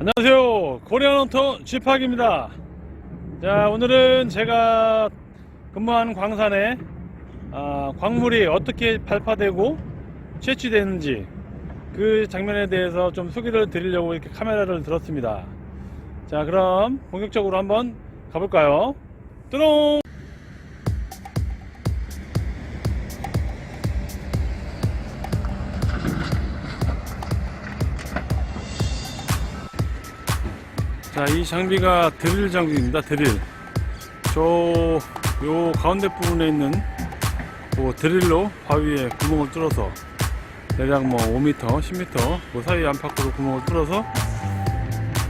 안녕하세요. 코리안 헌터 지팍입니다. 자, 오늘은 제가 근무하는 광산에 아, 광물이 어떻게 발파되고 채취되는지 그 장면에 대해서 좀 소개를 드리려고 이렇게 카메라를 들었습니다. 자, 그럼 본격적으로 한번 가볼까요? 뚜롱! 자, 이 장비가 드릴 장비입니다. 드릴. 저, 요 가운데 부분에 있는 그 드릴로 바위에 구멍을 뚫어서 대략 뭐 5m, 10m 그 사이 안팎으로 구멍을 뚫어서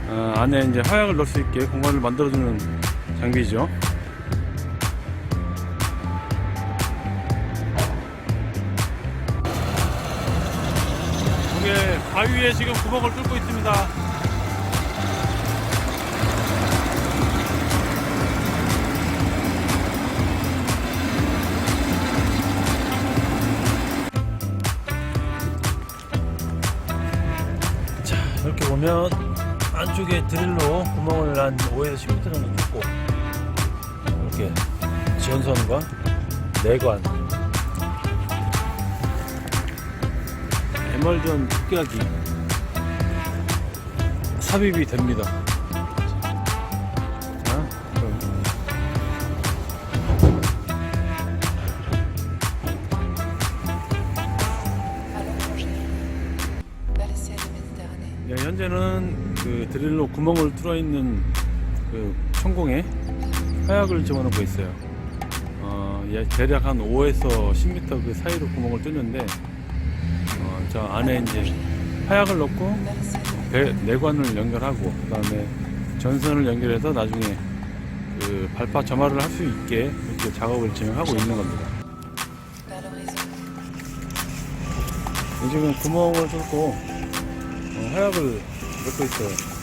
어, 안에 이제 화약을 넣을 수 있게 공간을 만들어주는 장비죠. 이게 바위에 지금 구멍을 뚫고 있습니다. 보면 안쪽에 드릴로 구멍을 한 5에서 10m 정도 뚫고 이렇게 지연선과 내관. 에멀전 특약이 삽입이 됩니다 현재는 그 드릴로 구멍을 뚫어 있는 그 천공에 화약을 집어넣고 있어요. 어, 예, 대략 한 5에서 10m 그 사이로 구멍을 뚫는데 어, 저 안에 이제 화약을 넣고 배, 내관을 연결하고 그다음에 전선을 연결해서 나중에 그 발파 점화를 할 수 있게 이렇게 작업을 진행하고 있는 겁니다. 지금 구멍을 뚫고 어, 화약을 넣고 있어요.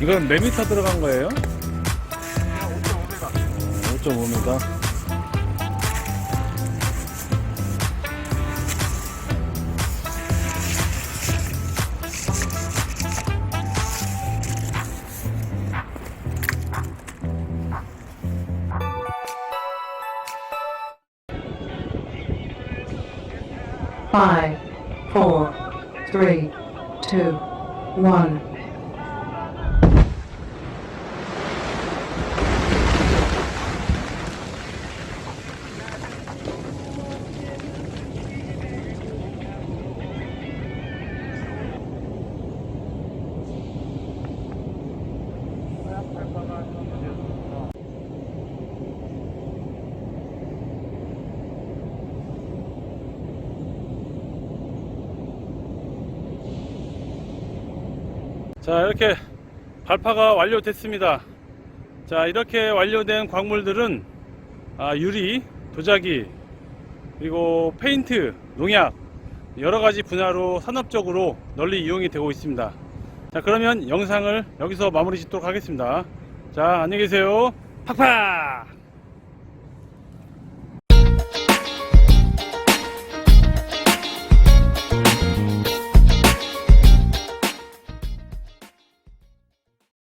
이건 몇 미터 들어간 거예요? 5.5m. 5.5m. Five, four, three, two, one. 자, 이렇게 발파가 완료됐습니다. 자, 이렇게 완료된 광물들은 아, 유리, 도자기, 그리고 페인트, 농약, 여러 가지 분야로 산업적으로 널리 이용이 되고 있습니다. 자, 그러면 영상을 여기서 마무리 짓도록 하겠습니다. 자, 안녕히 계세요. 팍팍!